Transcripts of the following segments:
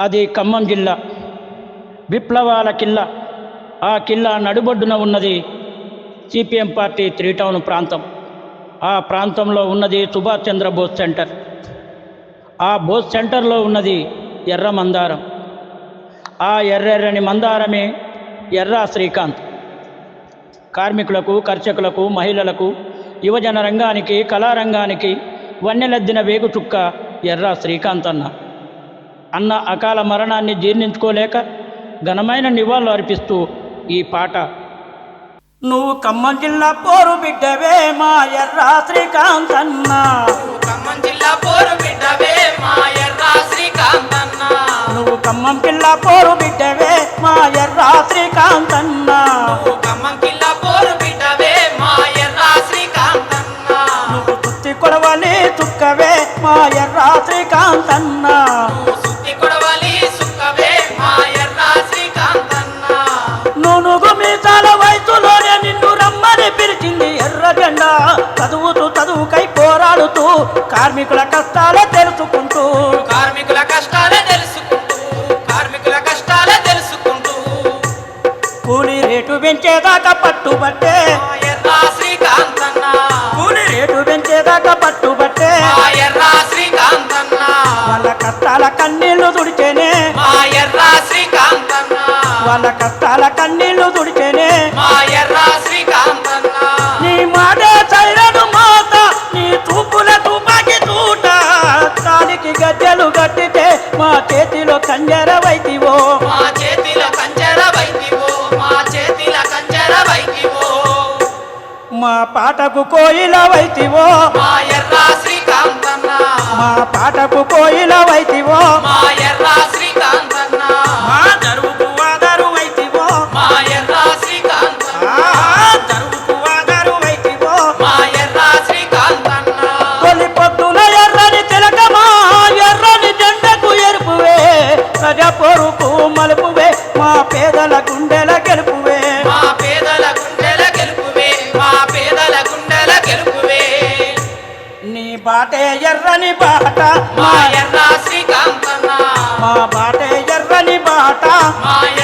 అది ఖమ్మం జిల్లా. విప్లవాల కిల్లా. ఆ కిల్లా నడుబొడ్డున ఉన్నది సిపిఎం పార్టీ త్రీ టౌన్ ప్రాంతం. ఆ ప్రాంతంలో ఉన్నది సుభాష్ చంద్ర బోస్ సెంటర్. ఆ బోస్ సెంటర్లో ఉన్నది ఎర్ర మందారం. ఆ ఎర్రెర్రని మందారమే ఎర్ర శ్రీకాంత్. కార్మికులకు కర్షకులకు మహిళలకు యువజన రంగానికి కళారంగానికి వన్నెలద్దిన వేగుచుక్క ఎర్ర శ్రీకాంత్ అన్న. అన్న అకాల మరణాన్ని జీర్ణించుకోలేక ఘనమైన నివాళులు అర్పిస్తూ ఈ పాట. నువ్వు ఖమ్మం జిల్లా పోరు బిడ్డవే మా ఎర్ర శ్రీకాంత్ అన్న ఖమ్మం జిల్లా పోరు బిడ్డవే మా ఎర్ర శ్రీకాంతన్న. నువ్వు ఖమ్మం జిల్లా పోరు బిడ్డవే మా ఎర్ర శ్రీకాంత్ అన్న నువ్వు ఖమ్మం జిల్లా పోరు బిడ్డవే మా ఎర్ర శ్రీకాంతన్న. నువ్వు తుత్తి కొడవలి చుక్కవే మా ఎర్ర శ్రీకాంత్ అన్న కార్మికుల కష్టాలే తెలుసుకుంటూ. కార్మికుల కష్టాలే తెలుసుకుంటూ కార్మికుల కష్టాలే తెలుసుకుంటూ. కూలి రేటు పెంచేదాకా పట్టుబట్టే. శ్రీకాంతన్న. కూలి రేటు పెంచేదాకా పట్టుబట్టే. శ్రీకాంతన్న. వాళ్ళ కష్టాల కన్నీళ్ళు తుడిచేనే. శ్రీకాంతన్న. వాళ్ళ కష్టాల పాటకు కోయిల వైతివో. మా ఎర్ర శ్రీకాంతన్న. మా పాటకు కోయిల వైతివో. మా ఎర్ర matar. Mãe,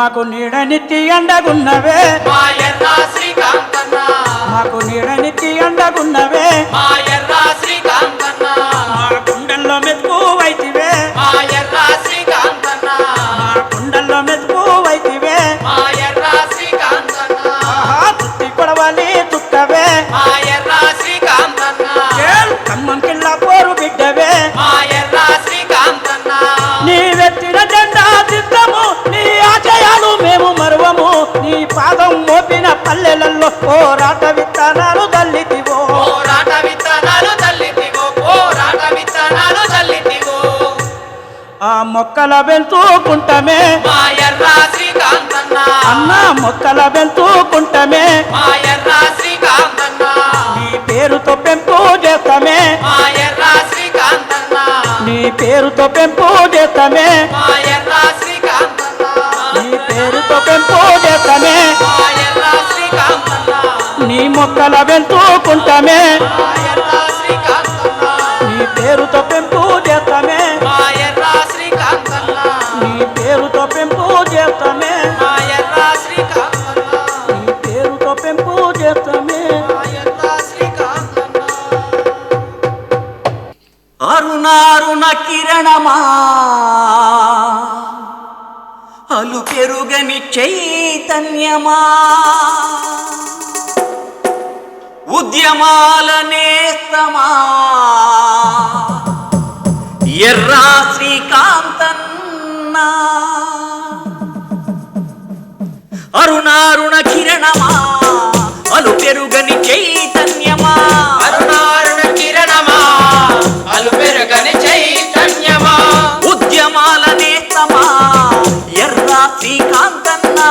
మాకు నీడనిత్తి ఎండగున్నవే. మాకు నీడనిత్తి ఎండగున్నవే. మా గుండెల్లో మెతుకు మొక్కల పెంచుకుంటమే మా ఎర్ర శ్రీకాంతన్న అన్న మొక్కల పెంచుకుంటమే మా ఎర్ర శ్రీకాంతన్న. నీ పేరుతో పెంపు చేస్తామే నీ పేరుతో పెంపు చేస్తామే నీ పేరుతో పెంపు చేస్తామే నీ మొక్కల పెంచుకుంటమే మా ఎర్ర శ్రీకాంతన్న. నీ పేరుతో పెంపు అరుణారుణ కిరణమా? అలు పెరుగని చైతన్యమా? ఉద్యమాల నేస్తమా ఎర్రా శ్రీకాంతన్నా? అరుణారుణ కిరణమా? అలు పెరుగని చైతన్యమా? అరుణారుణ ఉద్యమాల నేతమా? ఎర్రా శ్రీకాంతన్నా?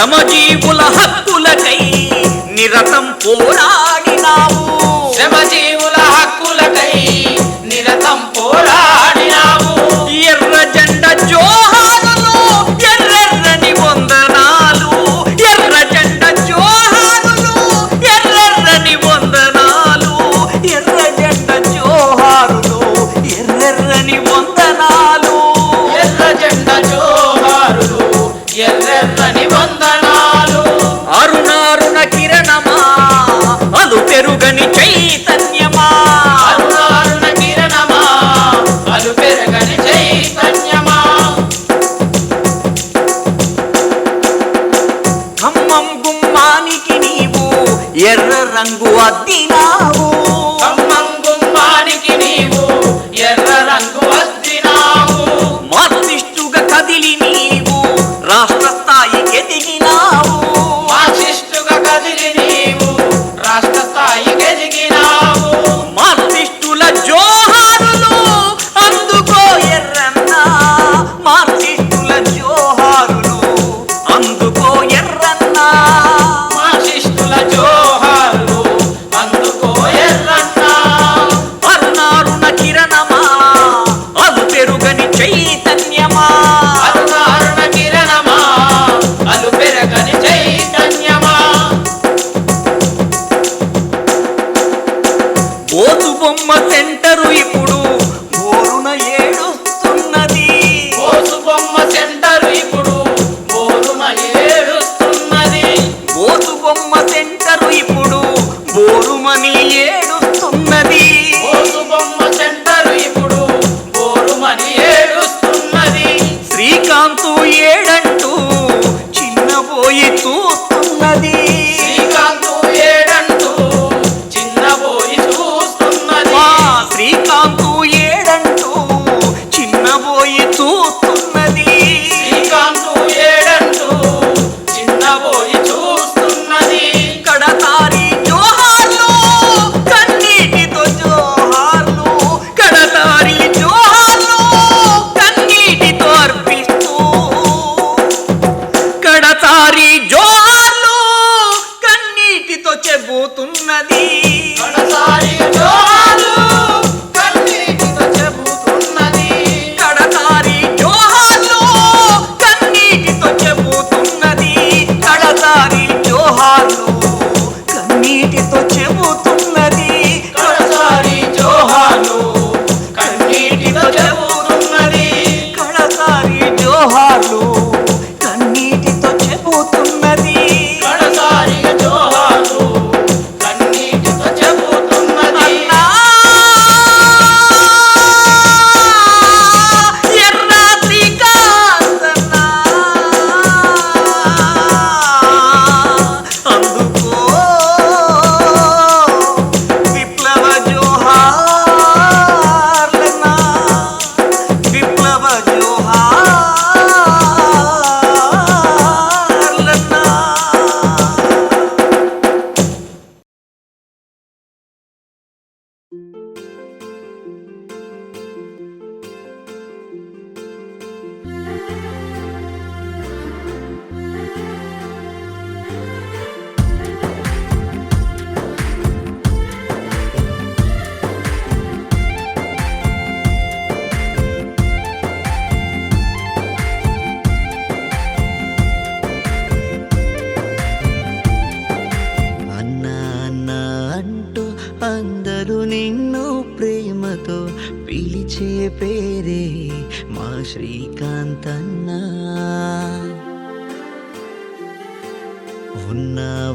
శ్రమజీవుల హక్కులకై నిరతం పోరాడినావు. ఎర్ర రంగు అద్దినావు ఏడుస్తున్నది.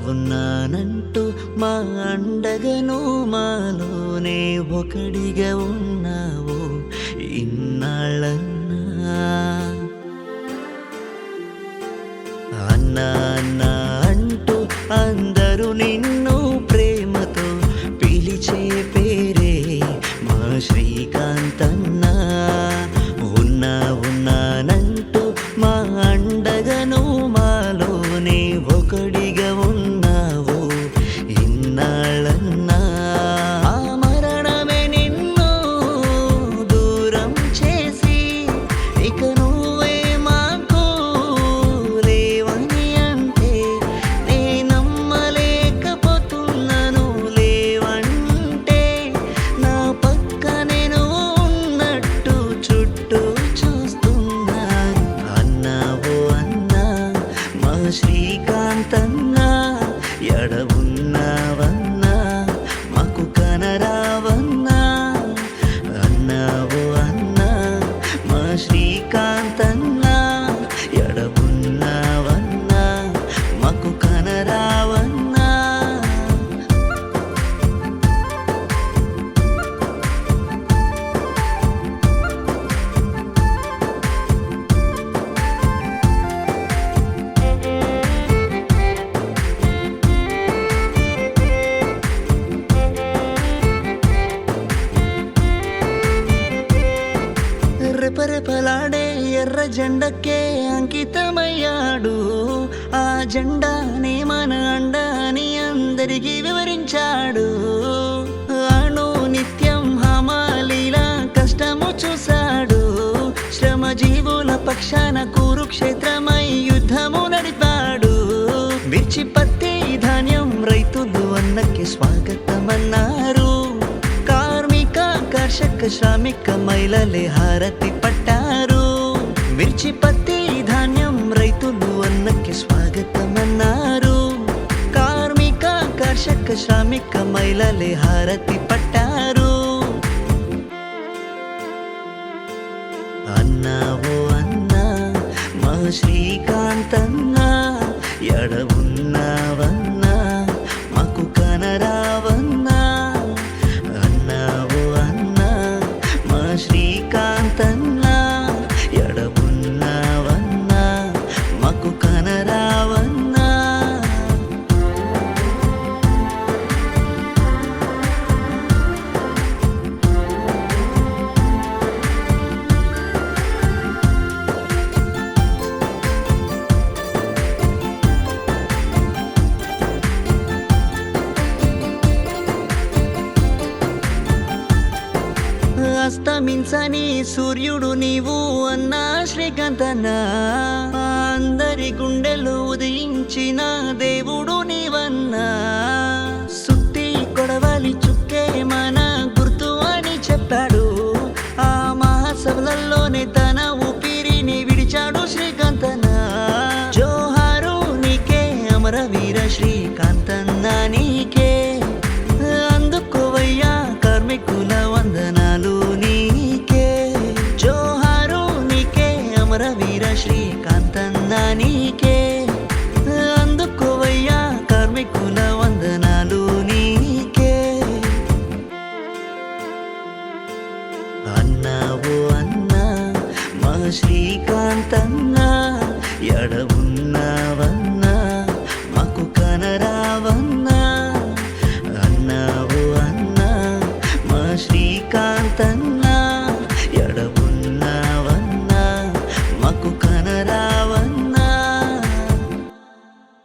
ఉన్నానంటూ మా అండగను మాలోనే ఒకడిగా കാന്തങ്ങൾ జెండకే అంకితమయ్యాడు. ఆ జెండాని మన అండాని అందరికీ వివరించాడు. అణు నిత్యం హమాలీలా కష్టము చూశాడు. శ్రమ జీవుల పక్షాన కురుక్షేత్రమై యుద్ధము నడిపాడు. మిర్చి పత్తి ధాన్యం రైతులు అన్నకి స్వాగతమన్నారు. కార్మిక కర్షక శ్రామిక మహిళలే హారతి పట్ట మిర్చి పత్తి ధాన్యం రైతులు అన్నకి స్వాగతమన్నారు. కార్మిక కర్షక శ్రామిక మహిళలే హారతి పట్టారు. అన్నా ఓ అన్నా మా శ్రీకాంతన్నా అన్నా ఎడవున్నావా అందరి గుండెలు ఉదయించిన దేవుడు